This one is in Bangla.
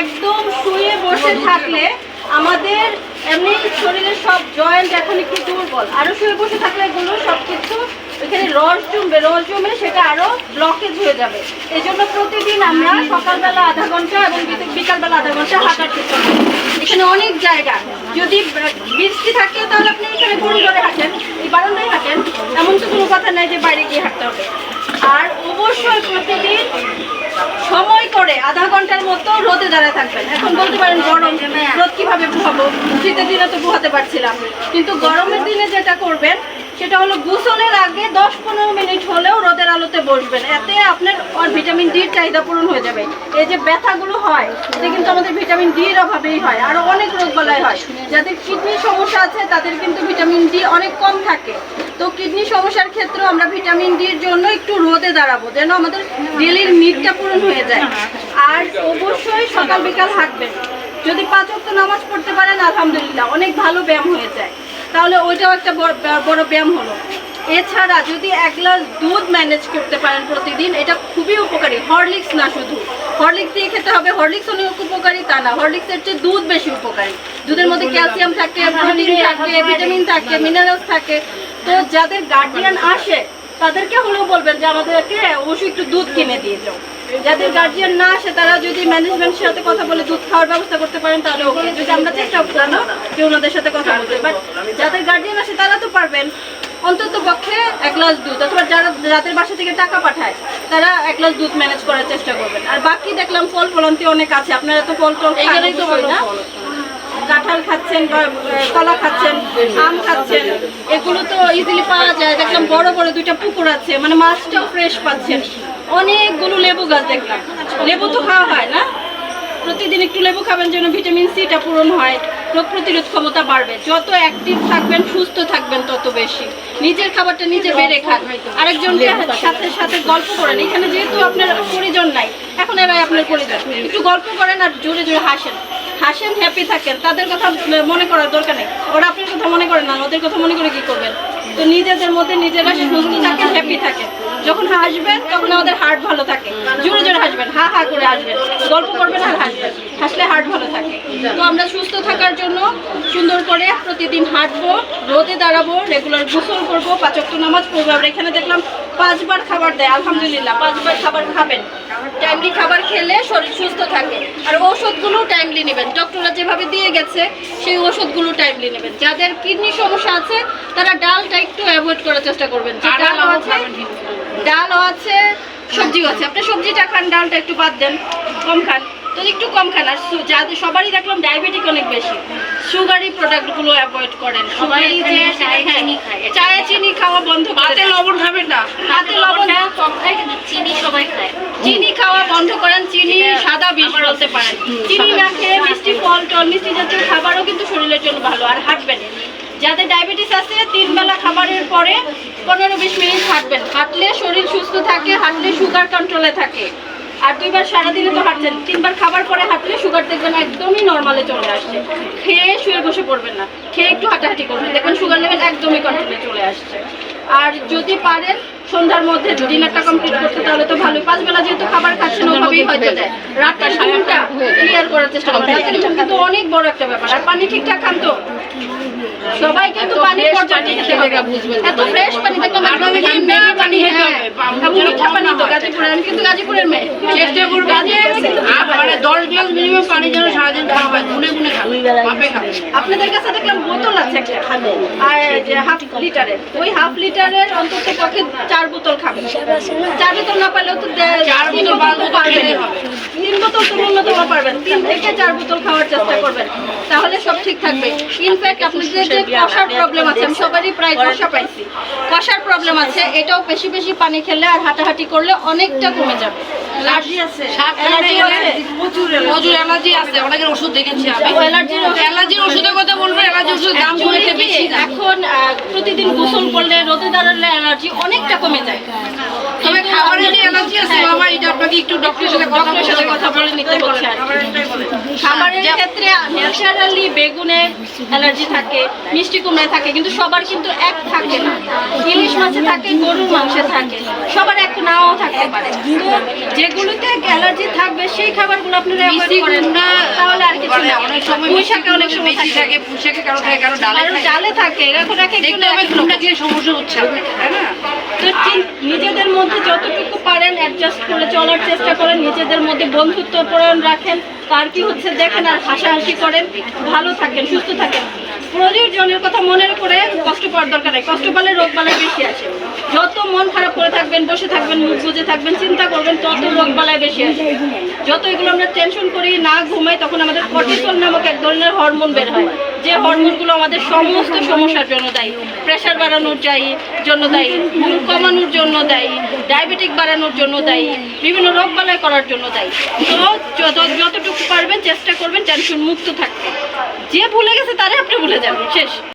একদম শুয়ে বসে থাকলে আমাদের এমনি শরীরের সব জয়েন্ট এখন একটু দুর্বল। আরও শুয়ে বসে থাকলে এগুলো সব কিছু এখানে রস জমবে, রস জমে সেটা আরও ব্লকেজ হয়ে যাবে। এই জন্য প্রতিদিন আমরা সকালবেলা আধা ঘণ্টা এবং বিকালবেলা আধা ঘণ্টা হাঁটার চেষ্টা করি। এখানে অনেক জায়গা। যদি বৃষ্টি থাকে তাহলে আপনি এখানে করিডোরে হাঁটেন, এই বারান্দায় হাঁটেন। এমন তো কোনো কথা নাই যে বাইরে গিয়ে হাঁটতে হবে। আর অবশ্যই প্রতিদিন সময় করে আধা ঘণ্টার মতো রোদে দাঁড়ায় থাকবেন। এখন বলতে পারেন গরম, রোদ কীভাবে পোহাবো? শীতের দিনে তো পোহাতে পারছিলাম কিন্তু গরমের দিনে যেটা করবেন সেটা হলো গোসলের আগে দশ পনেরো মিনিট হলেও রোদের আলোতে বসবেন। এতে আপনার আর ভিটামিন ডির চাহিদা পূরণ হয়ে যাবে। এই যে ব্যথাগুলো হয় এটা কিন্তু আমাদের ভিটামিন ডির অভাবেই হয়, আরও অনেক রোগ বালাই হয়। যাদের কিডনির সমস্যা আছে, তাদের কিন্তু ভিটামিন ডি অনেক কম থাকে। তো কিডনি সমস্যার ক্ষেত্রে আমরা ভিটামিন ডির জন্য একটু রোদে দাঁড়াবো, যেন আমাদের ডেলির নিডটা পূরণ হয়ে যায়। আর অবশ্যই সকাল বিকাল হাঁটবেন। যদি পাঁচ ওয়াক্ত নামাজ পড়তে পারেন, আলহামদুলিল্লাহ, অনেক ভালো ব্যায়াম হয়ে যায়। তাহলে ওইটাও একটা বড় বড় ব্যায়াম হলো। এছাড়া যদি এক গ্লাস দুধ ম্যানেজ করতে পারেন প্রতিদিন এটা খুবই উপকারী। হরলিক্স না শুধু। হরলিক্স দিয়ে খেতে হবে। হরলিক্স অনেক উপকারী তা না। হরলিক্সের চেয়ে দুধ বেশি উপকারী। দুধের মধ্যে ক্যালসিয়াম থাকে প্রোটিন থাকে ভিটামিন থাকে মিনারেলস থাকে। তো যাদের গার্ডিয়ান আসে তাদেরকে হলেও বলবেন যে আমাদেরকে অবশ্যই একটু দুধ কিনে দিয়ে যাও। যাদের গার্জিয়ান না আসে তারা যদি ম্যানেজমেন্টের সাথে কথা বলে দুধ খাওয়ার ব্যবস্থা করতে পারেন তাহলে ওকে। যদি আমরা চেষ্টা করলাম যে ওনাদের সাথে কথা বলতে। বাট যাদের গার্জিয়ান আসে তারা তো পারবেন। অন্তত পক্ষে এক গ্লাস দুধ অথবা যারা যাদের বাসা থেকে টাকা পাঠায় তারা এক গ্লাস দুধ ম্যানেজ করার চেষ্টা করবেন। আর বাকি দেখলাম ফল ফলন্তি অনেক আছে। আপনারা তো ফল টল এখানেই তো না? কাঁঠাল খাচ্ছেন বা কলা খাচ্ছেন আম খাচ্ছেন এগুলো তো ইজিলি পাওয়া যায়। দেখলাম বড় বড় দুইটা পুকুর আছে মানে মাছটাও ফ্রেশ পাচ্ছেন। অনেকগুলো লেবু গাছ দেখলাম। লেবু তো খাওয়া হয় না? প্রতিদিন একটু লেবু খাবেন যেন ভিটামিন সিটা পূরণ হয় রোগ প্রতিরোধ ক্ষমতা বাড়বে। যত অ্যাক্টিভ থাকবেন সুস্থ থাকবেন তত বেশি। নিজের খাবারটা নিজে বেড়ে খান। আরেকজনকে সাথে সাথে গল্প করেন। এখানে যেহেতু আপনার পরিজন নাই এখন এরাই আপনার পরিজন। একটু গল্প করেন আর জোরে জোরে হাসেন। হাসেন হ্যাপি থাকেন। তাদের কথা মনে করার দরকার নেই। ওরা আপনার কথা মনে করে না ওদের কথা মনে করে কি করবেন? তো নিজেদের মধ্যে নিজেরা সুস্থ থাকে হ্যাপি থাকেন যখন হাসবেন, তখন আমাদের হার্ট ভালো থাকে। জোরে জোরে হাসবেন, হা হা করে হাসবেন। গল্প করবেন আর হাসবেন। হাসলে হার্ট ভালো থাকে। তো আমরা সুস্থ থাকার জন্য সুন্দর করে প্রতিদিন হাঁটবো, রোদে দাঁড়াবো রেগুলার গোসল করব, পাঁচক্ত নামাজ পড়ব। আমরা এখানে দেখলাম পাঁচবার খাবার দেয়, আলহামদুলিল্লাহ, পাঁচবার খাবার খাবেন। টাইমলি খাবার খেলে শরীর সুস্থ থাকে। টাইমলি নেবেন। ডক্টররা যেভাবে দিয়ে গেছে সেই ওষুধগুলো টাইমলি নেবেন। যাদের কিডনি সমস্যা আছে তারা ডালটা একটু অ্যাভয়েড করার চেষ্টা করবেন। যে ডালও আছে ডালও আছে সবজিও আছে। আপনি সবজিটা খান ডালটা একটু বাদ দেন কম খান। তো একটু কম খান আর যাদের সবারই দেখলাম ডায়াবেটিক অনেক বেশি। সুগারি প্রোডাক্টগুলো অ্যাভয়েড করেন। সবাই যে হ্যাঁ, চায়ে চিনি খাওয়া বন্ধ করে লবণ খাবেন না। হাতে লবণ কম খায় কিন্তু চিনি সবাই খায় চিনি খাওয়া বন্ধ করেন চিনি সাদা বিষ বলতে পারেন। চিনি না খেয়ে মিষ্টি ফল টল মিষ্টি জাতীয় খাবারও কিন্তু শরীরের জন্য ভালো আর হাঁটবেন। যাদের ডায়াবেটিস আছে তিন বেলা খাবারের পরে পনেরো বিশ মিনিট হাঁটবেন। হাঁটলে শরীর সুস্থ থাকে হাঁটলে সুগার কন্ট্রোলে থাকে। আর দুইবার সারাদিনে তো হাঁটছেন তিনবার খাবার পরে হাঁটলে সুগার দেখবেন একদমই নর্মালে চলে আসছে। খেয়ে শুয়ে বসে পড়বেন না খেয়ে একটু হাঁটাহাঁটি করবেন। দেখবেন সুগার লেভেল একদমই কন্ট্রোলে চলে আসছে। আর যদি পারেন সন্ধ্যার মধ্যে ডিনারটা কমপ্লিট করতে তাহলে তো ভালোই পাঁচ বেলা যেহেতু খাবার খাচ্ছেন ওভাবেই হয়তো যায়। রাতটা ঘুমটা ক্লিয়ার করার চেষ্টা করবেন। রাতের ঘুম কিন্তু অনেক বড় একটা ব্যাপার। আর পানি ঠিকঠাক খান তো। সবাই কিন্তু পানি পর্যায়ে খেতে এত ফ্রেশ পানি দেখলাম আপনাদের পানি খেতে হবে। মিঠা পানি তো গাজীপুরের আমি কিন্তু গাজীপুরের মেয়ে চেষ্টা করব মানে গ্লাস মিনিমাম পানি যেন সারাদিন খাওয়া হয় গুনে গুনে খাবে মাপে খাবে আপনাদের কাছে দেখলাম বোতল আছে একটা হাফ লিটারের ওই হাফ লিটারের অন্তত পক্ষে চার বোতল খাবেন চার বোতল না পারলেও তো তিন বোতল বোতল তো বারো বোতল পারবেন তিন বোতল তো ন্যূনতম পারবেন। তিন থেকে চার বোতল খাওয়ার চেষ্টা করবেন। তাহলে সব ঠিক থাকবে। ইনফ্যাক্ট আপনাদের যে কষার প্রবলেম আছে আমি সবারই প্রায় কষা পাইছি। কষার প্রবলেম আছে এটাও বেশি বেশি পানি খেলে আর হাঁটাহাঁটি করলে অনেকটা কমে যাবে। অ্যালার্জি আছে। অ্যালার্জি আছে। প্রচুর অ্যালার্জি আছে। অনেকের ওষুধ দেখেছি আমি। অ্যালার্জির ওষুধের কথা বলব অ্যালার্জির ওষুধ দাম কমেছে বেশি এখন প্রতিদিন গোসল করলে রোদে দাঁড়ালে অ্যালার্জি অনেকটা কমে যায়। তবে খাবারের যে অ্যালার্জি আছে। এটা আপনাকে একটু ডক্টরের সাথে ডক্টরের সাথে কথা বলে নিতে হচ্ছে আর কি। খাবারেরটাই বলেন। খাবারের ক্ষেত্রে ন্যাচারালি বেগুনে অ্যালার্জি থাকে মিষ্টি কুমড়ায় থাকে কিন্তু সবার কিন্তু এক থাকে না। ইলিশ মাছে থাকে গরুর মাংসে থাকে। সবার এক নাও তো যেগুলোতে অ্যালার্জি থাকবে সেই খাবারগুলো আপনারা অ্যাভয়েড করেন। কুমড়া তাহলে আর কিছু মানে না অনেক সময় পুঁই মিষ্টি শাকে অনেক সময় বেশি থাকে। থাকে পুঁই শাকে কারও থাকে কারও ডালে থাকে। ডালে থাকে এখন এক দিয়ে সমস্যা হচ্ছে। তাই না? তো নিজেদের মধ্যে যতটুকু পারেন অ্যাডজাস্ট করে চলার চেষ্টা করেন নিজেদের মধ্যে বন্ধুত্ব পরায়ণ রাখেন। আর কি হচ্ছে দেখেন আর হাসাহাসি করেন। ভালো থাকেন সুস্থ থাকেন। প্রয়োজনের কথা মনে করে কষ্ট পাওয়ার দরকার নেই। কষ্ট পালে রোগ বালাই বেশি আসে। যত মন খারাপ করে থাকবেন, বসে থাকবেন, মুখ বুঝে থাকবেন, চিন্তা করবেন, তত রোগ বালাই বেশি আসে যত এগুলো আমরা টেনশন করি, না ঘুমাই, তখন আমাদের কর্টিসল নামক এক ধরনের হরমোন বের হয়। যে হরমোনগুলো আমাদের সমস্ত সমস্যার জন্য দায়ী। প্রেশার বাড়ানোর দায়ী, জন্য দায়ী। ঘুম কমানোর জন্য দায়ী। ডায়াবেটিক বাড়ানোর জন্য দায়ী। বিভিন্ন রোগ বালাই করার জন্য দায়ী। তো যত- যতটুকু পারবেন, চেষ্টা করবেন টেনশন মুক্ত থাকতে। যে ভুলে গেছে, তারে আপনি ভুলে যাবেন। শেষ।